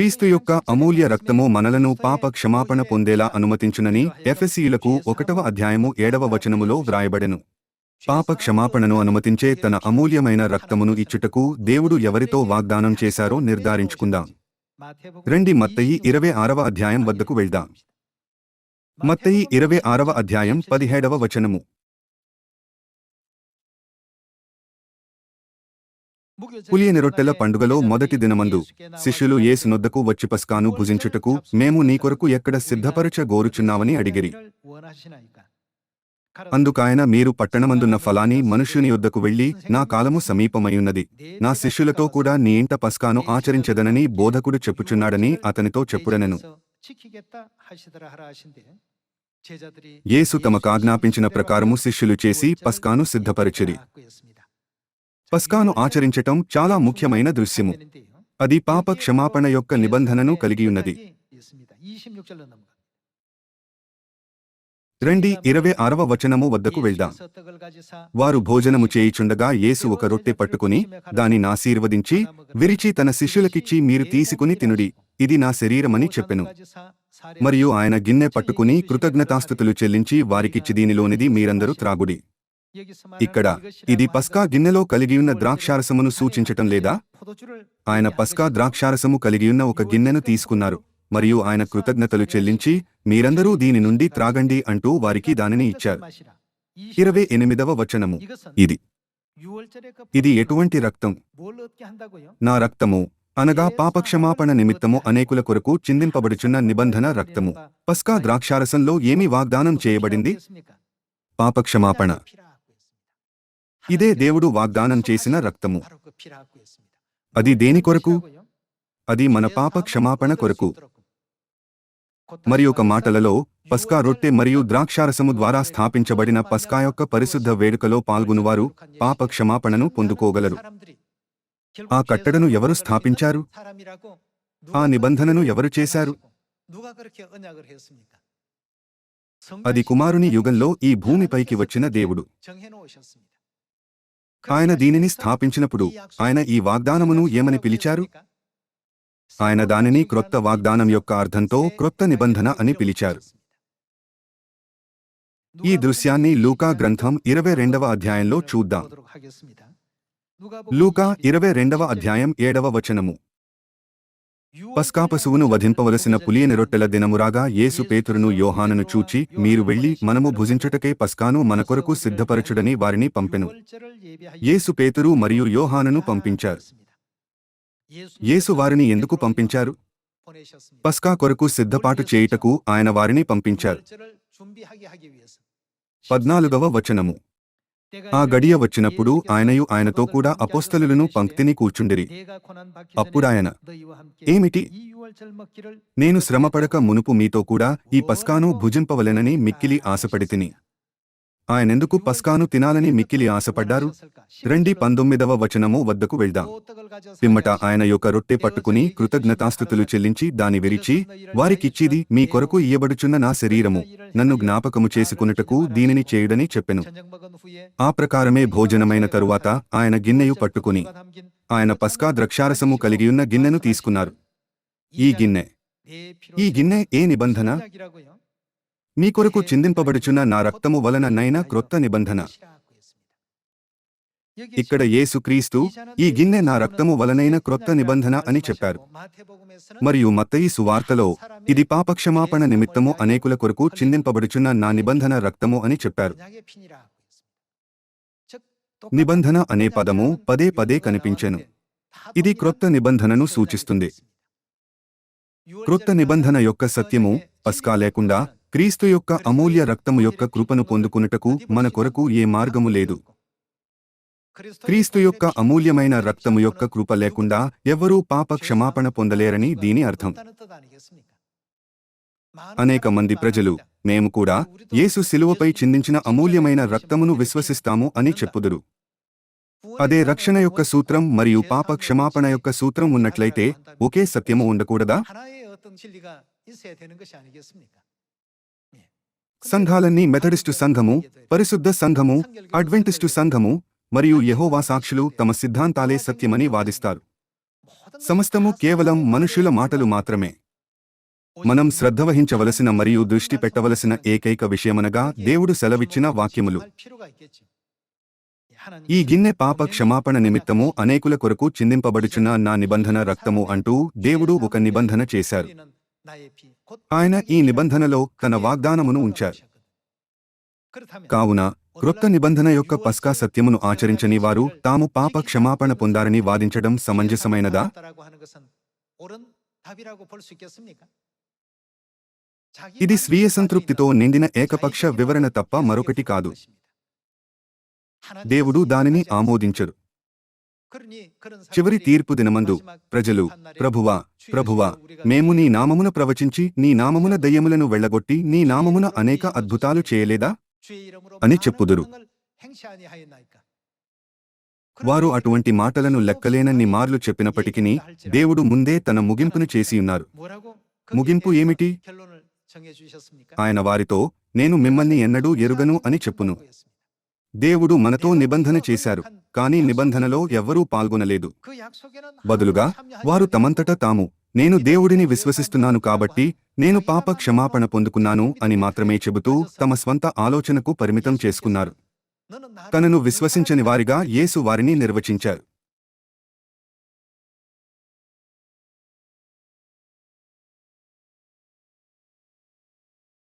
క్రీస్తు యొక్క అమూల్య రక్తము మనలను పాప క్షమాపణ పొందేలా అనుమతించునని ఎఫెసీయులకు ఒకటవ అధ్యాయము ఏడవ వచనములో వ్రాయబడెను. పాప క్షమాపణను అనుమతించే తన అమూల్యమైన రక్తమును ఇచ్చుటకు దేవుడు ఎవరితో వాగ్దానం చేశారో నిర్ధారించుకుందాం. రెండి మత్తయి ఇరవై ఆరవ అధ్యాయం వద్దకు వెళ్దాం. మత్తయి ఇరవై ఆరవ అధ్యాయం పదిహేడవ వచనము. పులియని రొట్టెల పండుగలో మొదటి దినమందు శిష్యులు యేసునొద్దకు వచ్చి పస్కాను భుజించుటకు మేము నీ కొరకు ఎక్కడ సిద్ధపరచ గోరుచున్నావని అడిగిరి. అందుకాయన మీరు పట్టణమందున్న ఫలాని మనుష్యుని యొద్దకు వెళ్ళి నా కాలము సమీపమయ్యున్నది నా శిష్యులతో కూడా నీ ఇంట పస్కాను ఆచరించదనని బోధకుడు చెప్పుచున్నాడని అతనితో చెప్పుడనెను. యేసు తమకు ఆజ్ఞాపించిన ప్రకారము శిష్యులు చేసి పస్కాను సిద్ధపరిచిరి. పస్కాను ఆచరించటం చాలా ముఖ్యమైన దృశ్యము. అది పాప క్షమాపణ యొక్క నిబంధనను కలిగియున్నది. రండి ఇరవై ఆరవ వచనము వద్దకు వెళ్దాం. వారు భోజనము చేయిచుండగా యేసు ఒక రొట్టె పట్టుకుని దానిని ఆశీర్వదించి విరిచి తన శిష్యులకిచ్చి మీరు తీసుకుని తినుడి. ఇది నా శరీరమని చెప్పెను. మరియు ఆయన గిన్నె పట్టుకుని కృతజ్ఞతాస్థుతులు చెల్లించి వారికిచ్చి దీనిలోనిది మీరందరూ త్రాగుడి. ఇక్కడ ఇది పస్కా గిన్నెలో కలిగియున్న ద్రాక్షారసమును సూచించటం లేదా? ఆయన పస్కా ద్రాక్షారసము కలిగియున్న ఒక గిన్నెను తీసుకున్నారు మరియు ఆయన కృతజ్ఞతలు చెల్లించి మీరందరూ దీని నుండి త్రాగండి అంటూ వారికి దానిని ఇచ్చారు. ఇరవై ఎనిమిదవ వచనము ఇది ఇది. ఎటువంటి రక్తం? నా రక్తము. అనగా పాపక్షమాపణ నిమిత్తము అనేకుల కొరకు చిందింపబడుచున్న నిబంధన రక్తము. పస్కా ద్రాక్షారసంలో ఏమి వాగ్దానం చేయబడింది? పాపక్షమాపణ. ఇదే దేవుడు వాగ్దానం చేసిన రక్తము. అది దేని కొరకు? అది మన పాప క్షమాపణ కొరకు. మరి ఒక మాటలలో పస్కా రొట్టె మరియు ద్రాక్షారసము ద్వారా స్థాపించబడిన పస్కా యొక్క పరిశుద్ధ వేడుకలో పాల్గొనువారు పాప క్షమాపణను పొందుకోగలరు. ఆ కట్టడను ఎవరు స్థాపించారు? ఆ నిబంధనను ఎవరు చేశారు? అది కుమారుని యుగంలో ఈ భూమిపైకి వచ్చిన దేవుడు. ఆయన దీనిని స్థాపించినప్పుడు ఆయన ఈ వాగ్దానమును ఏమని పిలిచారు? ఆయన దానిని క్రొత్త వాగ్దానం యొక్క అర్థంతో క్రొత్త నిబంధన అని పిలిచారు. ఈ దృశ్యాన్ని లూకా గ్రంథం ఇరవై రెండవ అధ్యాయంలో చూద్దాం. లూకా ఇరవై రెండవ అధ్యాయం ఏడవ వచనము. పస్కా పశువును వధింపవలసిన పులియని రొట్టెల దినమురాగా యేసు పేతురును యోహానను చూచి మీరు వెళ్ళి మనము భుజించుటకే పస్కాను మన కొరకు సిద్ధపరచుడని వారిని పంపెను. యేసు పేతురు మరియు యోహానను పంపించారు. యేసు వారిని ఎందుకు పంపించారు? పస్కా కొరకు సిద్ధపాటు చేయుటకు ఆయన వారిని పంపించారు. పద్నాలుగవ వచనము. ఆ గడియ వచ్చినప్పుడు ఆయనయు ఆయనతో కూడా అపోస్తలులను పంక్తిని కూర్చుండిరి. అప్పుడాయన ఏమిటి? నేను శ్రమపడక మునుపు మీతో కూడా ఈ పస్కాను భుజింపవలెనని మిక్కిలి ఆశపడితిని. ఆయనెందుకు పస్కాను తినాలని మిక్కిలి ఆశపడ్డారు? రండి పంతొమ్మిదవ వచనము వద్దకు వెళ్దాం. పిమ్మట ఆయన యొక్క రొట్టె పట్టుకుని కృతజ్ఞతాస్థుతులు చెల్లించి దాని విరిచి వారికిచ్చిది మీ కొరకు ఇయ్యబడుచున్న నా శరీరము. నన్ను జ్ఞాపకము చేసుకున్నటకు దీనిని చేయుడని చెప్పెను. ఆ ప్రకారమే భోజనమైన తరువాత ఆయన గిన్నెయు పట్టుకుని ఆయన పస్కా ద్రక్షారసము కలిగియున్న గిన్నెను తీసుకున్నారు. ఈ గిన్నె. ఈ గిన్నె ఏ నిబంధన? మీ కొరకు చిందింపబడుచున్న నా రక్తము వలన నైనా క్రొత్త నిబంధన. ఇక్కడ యేసుక్రీస్తు ఈ గిన్నె నా రక్తము వలనైన క్రొత్త నిబంధన అని చెప్పారు. మరియు మత్తయి సువార్తలో ఇది పాపక్షమాపణ నిమిత్తము అనేకుల కొరకు చిందింపబడుచున్న నా నిబంధన రక్తము అని చెప్పారు. నిబంధన అనే పదము పదే పదే కనిపించెను. ఇది క్రొత్త నిబంధనను సూచిస్తుంది. క్రొత్త నిబంధన యొక్క సత్యము పస్కా లేకుండా క్రీస్తు యొక్క అమూల్య రక్తము యొక్క కృపను పొందుకునుటకు మన కొరకు ఏ మార్గము లేదు. క్రీస్తు యొక్క అమూల్యమైన రక్తము యొక్క కృప లేకుండా ఎవ్వరూ పాప క్షమాపణ పొందలేరని దీని అర్థం. అనేక మంది ప్రజలు మేము కూడా యేసు శిలువపై చిందించిన అమూల్యమైన రక్తమును విశ్వసిస్తాము అని చెప్పుదురు. అదే రక్షణ యొక్క సూత్రం మరియు పాప క్షమాపణ యొక్క సూత్రం ఉన్నట్లయితే ఒకే సత్యము ఉండకూడదా? సంఘాలన్నీ మెథడిస్టు సంఘము పరిశుద్ధ సంఘము అడ్వెంటిస్టు సంఘము మరియు యహోవా సాక్షులు తమ సిద్ధాంతాలే సత్యమని వాదిస్తారు. సమస్తము కేవలం మనుషుల మాటలు మాత్రమే. మనం శ్రద్ధ వహించవలసిన మరియు దృష్టి పెట్టవలసిన ఏకైక విషయమనగా దేవుడు సెలవిచ్చిన వాక్యములు. ఈ గిన్నె పాప క్షమాపణ నిమిత్తము అనేకుల కొరకు చిందింపబడుచున్న నా నిబంధన రక్తము అంటూ దేవుడు ఒక నిబంధన చేశారు. ఆయన ఈ నిబంధనలో తన వాగ్దానమును ఉంచారు. కావున క్రొత్త నిబంధన యొక్క పస్కా సత్యమును ఆచరించని వారు తాము పాప క్షమాపణ పొందారని వాదించడం సమంజసమైనదా? ఇది స్వీయ సంతృప్తితో నిండిన ఏకపక్ష వివరణ తప్ప మరొకటి కాదు. దేవుడు దానిని ఆమోదించరు చివరి తీర్పు దినమందు ప్రజలు ప్రభువా ప్రభువా మేము నీ నామమున ప్రవచించి నీ నామమున దయ్యములను వెళ్ళగొట్టి నీ నామమున అనేక అద్భుతాలు చేయలేదా? అని చెప్పుదురు. వారు అటువంటి మాటలను లెక్కలేనన్ని మార్లు చెప్పినప్పటికీ దేవుడు ముందే తన ముగింపును చేసియున్నారు ముగింపు ఏమిటి? ఆయన వారితో నేను మిమ్మల్ని ఎన్నడూ ఎరుగను అని చెప్పును. దేవుడు మనతో నిబంధన చేశారు. కాని నిబంధనలో ఎవ్వరూ పాల్గొనలేదు. బదులుగా వారు తమంతట తాము. నేను దేవుడిని విశ్వసిస్తున్నాను కాబట్టి నేను పాప క్షమాపణ పొందుకున్నాను అని మాత్రమే చెబుతూ తమ స్వంత ఆలోచనకు పరిమితం చేసుకున్నారు. తనను విశ్వసించని వారిగా యేసు వారిని నిర్వచించారు.